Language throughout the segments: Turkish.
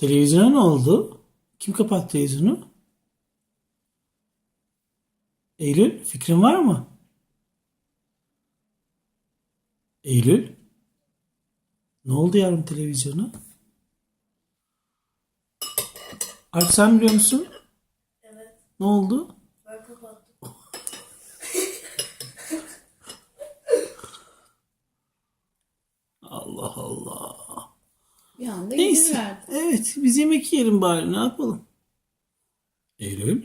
Televizyona ne oldu? Kim kapattı televizyonu? Eylül, fikrin var mı? Eylül? Ne oldu yavrum televizyona? Alp sen biliyor musun? Evet. Ne oldu? Ben kapattım. Allah Allah. Bir anda Neyse. gidiverdi. Evet, biz yemek yiyelim bari. Ne yapalım? Eylül.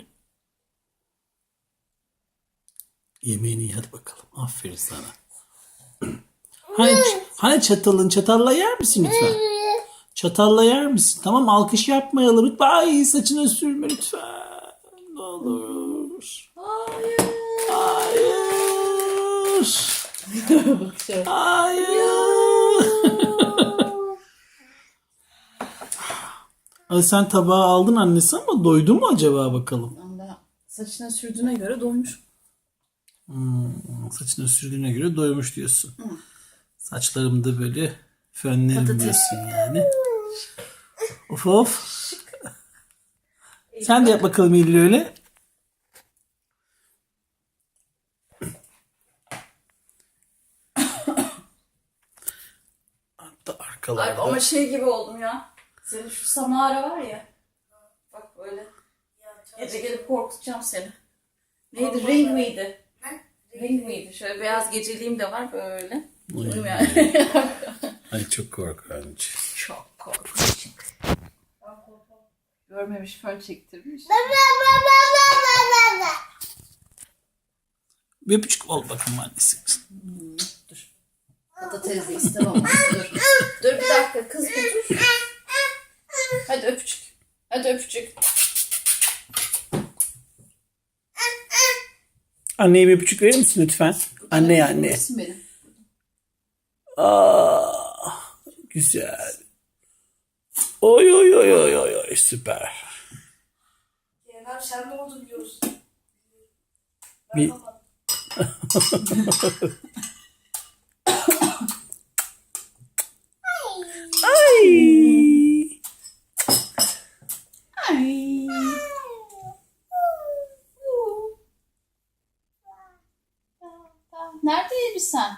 Yemeğini ye hadi bakalım. Aferin sana. Hani, hani çatalın çatalla yer misin lütfen? Çatalla yer misin? Tamam alkış yapmayalım. Lütfen. Ay saçına sürme lütfen. Ne olur. Hayır. Hayır. Hayır. Ay sen tabağı aldın annesi ama doydu mu acaba bakalım? Anda saçına sürdüğüne göre doymuş. Hmm, saçına sürdüğüne göre doymuş diyorsun. Saçlarımı da böyle fönlerim Patates. diyorsun yani. Of of. Sen de yap bakalım İlli öyle. Hatta Ay, arkalarda. ama şey gibi oldum ya. Senin şu Samara var ya. Bak böyle. Gece gelip korkutacağım seni. Neydi? Ring miydi? Ring miydi? Şöyle beyaz geceliğim de var böyle. Uyum yani. Ay çok korkunç. Çok korkunç. Görmemiş fön çektirmiş. Bir buçuk ol bakayım annesi. Dur. Patates de istemem. Dur. Dur bir dakika kız bir dur. Hadi öpücük. Hadi öpücük. Anneye bir öpücük verir misin lütfen? Anne ya anne. Öpsün beni. Aa, güzel. Oy oy oy oy oy oy süper. Yener sen ne oldu biliyorsun. Ben Bir- kapattım. Ay. Ay. Nerede elbisen?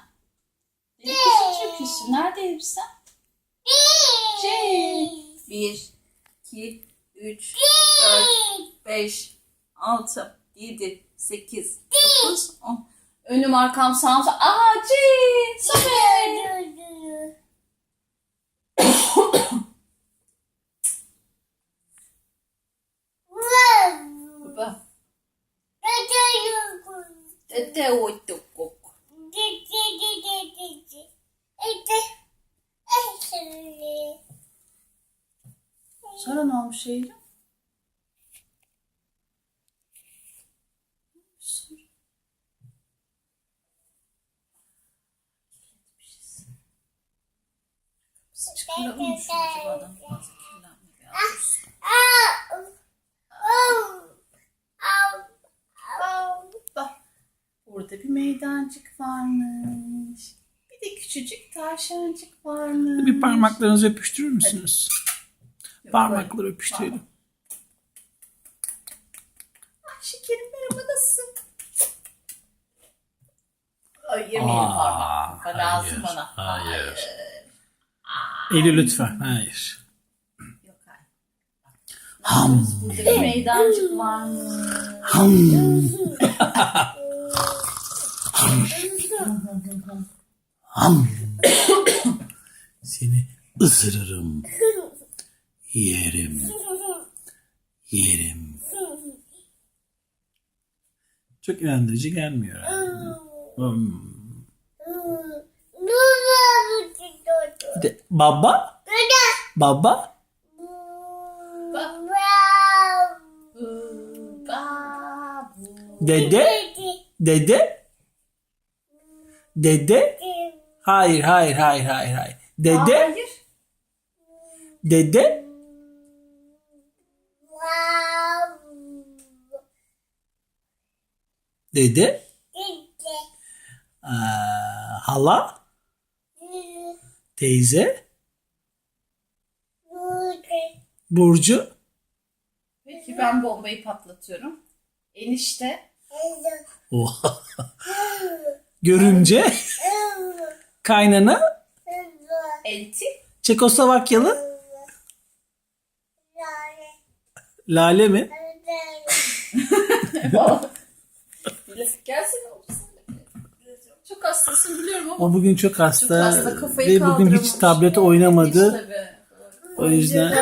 Elbisen çok üstü. Nerede elbisen? Şey. Bir, iki, üç, dört, beş, altı, yedi, sekiz, dokuz, on. Önüm arkam sağım sağ. Aa, Cin, Somer. Baba. Dede otokok. Sonra ne olmuş Eylül? Çıkaralım mı şunu acabadan? Fazla. Bak. Burada bir meydancık varmış. Bir de küçücük tavşancık varmış. Bir parmaklarınızı öpüştürür müsünüz? Yok, Parmakları böyle. öpüştürelim. Ay şekerim merhaba nasılsın? Ay yemeyelim Aa, parmak. Lazım hayır, bana. hayır. Eylül lütfen. Hayır. Yok hayır. Yapıyoruz? Burada bir meydancık varmış. Ham. Seni ısırırım. Yerim. Yerim. Çok inandırıcı gelmiyor. Hmm. De baba? Baba? Dede? Dede? Dede? Hayır, hayır, hayır, hayır, hayır. Dede? Hayır. Dede? Dede? Aa, hala? Teyze? Burcu. Peki ben bombayı patlatıyorum. Enişte. Oha. Görümce. Kaynana. Elti. Çekoslovakyalı. Lale mi? Gelsene de. Çok hastasın biliyorum ama. O bugün çok hasta, Çok hasta kafayı ve bugün hiç tablete oynamadı. Tabii. O yüzden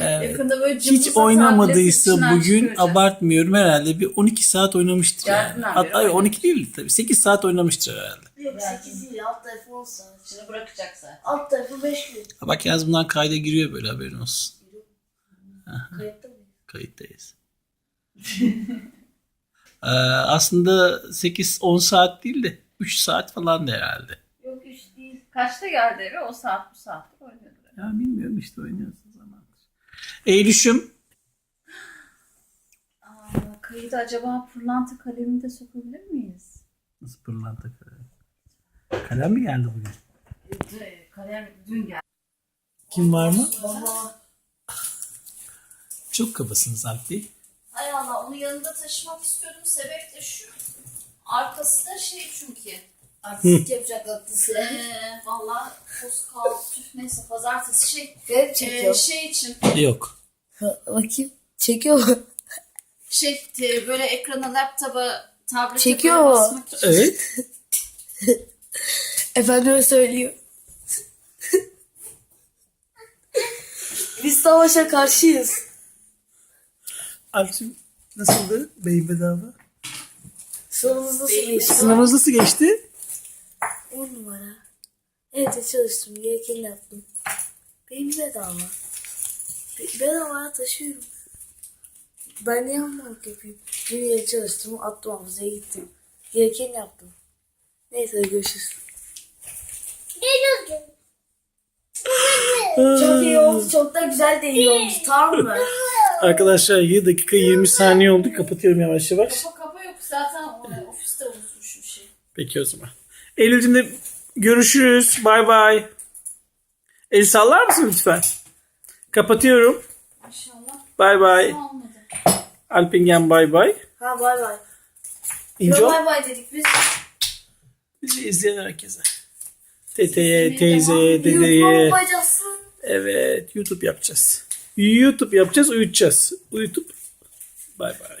evet. Yakında böyle hiç oynamadıysa bugün abartmıyorum herhalde bir 12 saat oynamıştır yani. Hatta beri 12 değil tabii 8 saat oynamıştır herhalde. Yok 8 değil. Alt tarafı 10 saat. Şimdi bırakacak zaten. Alt tarafı 5 gün. Ha Bak yalnız bunlar kayda giriyor böyle haberin olsun. Kayıtta mı? Kayıttayız. Ee, aslında 8-10 saat değil de 3 saat falan da herhalde. Yok iş değil. Kaçta geldi eve? O saat bu saattir oynuyordur. Ya bilmiyorum işte oynuyorsun zamandır. Eylüş'üm Aa, kayıda acaba pırlanta kalemi de sokabilir miyiz? Nasıl pırlanta kalem? Kalem mi geldi bugün? Kalem dün geldi. Kim var mı? Baba. Çok kabasınız Alp Bey. Onu yanında taşımak istiyordum. Sebep de şu. Arkası da şey çünkü. Artistik yapacak aklısı. Eee valla toz kaldı. Tüh, Neyse pazartesi şey. Garip Ee, çekiyor. şey için. Yok. Bakayım. Çekiyor mu? Şey te- böyle ekrana laptopa tablete Çekiyor böyle mu? basmak için. Evet. Efendime söylüyor. Biz savaşa karşıyız. Alp'cim nasıldı beyin bedava? Sorunuz nasıl geçti? Sınavınız nasıl geçti? 10 numara. Evde çalıştım. Gerekeni yaptım. Benim bedava. Be- bedava taşıyorum. Ben niye hamurluk yapayım? Dün yere çalıştım. Attım havuza gittim. Gerekeni yaptım. Neyse görüşürüz. Çok iyi oldu. Çok da güzel de iyi olmuş. Tamam mı? Arkadaşlar 7 dakika 20 saniye oldu. Kapatıyorum yavaş yavaş. Kafa kafa yok zaten o- ofiste unutmuşum şey. Peki o zaman. Eylül'cüm de görüşürüz. Bay bay. El sallar mısın lütfen? Kapatıyorum. İnşallah Bay bay. olmadı. Alpingen bay bay. Ha bay bay. İnco. Bay bay dedik biz. Bizi izleyen herkese. Teteye, teyzeye, dedeye. Evet YouTube yapacağız. YouTube yapacağız, uyutacağız. Uyutup bay bay.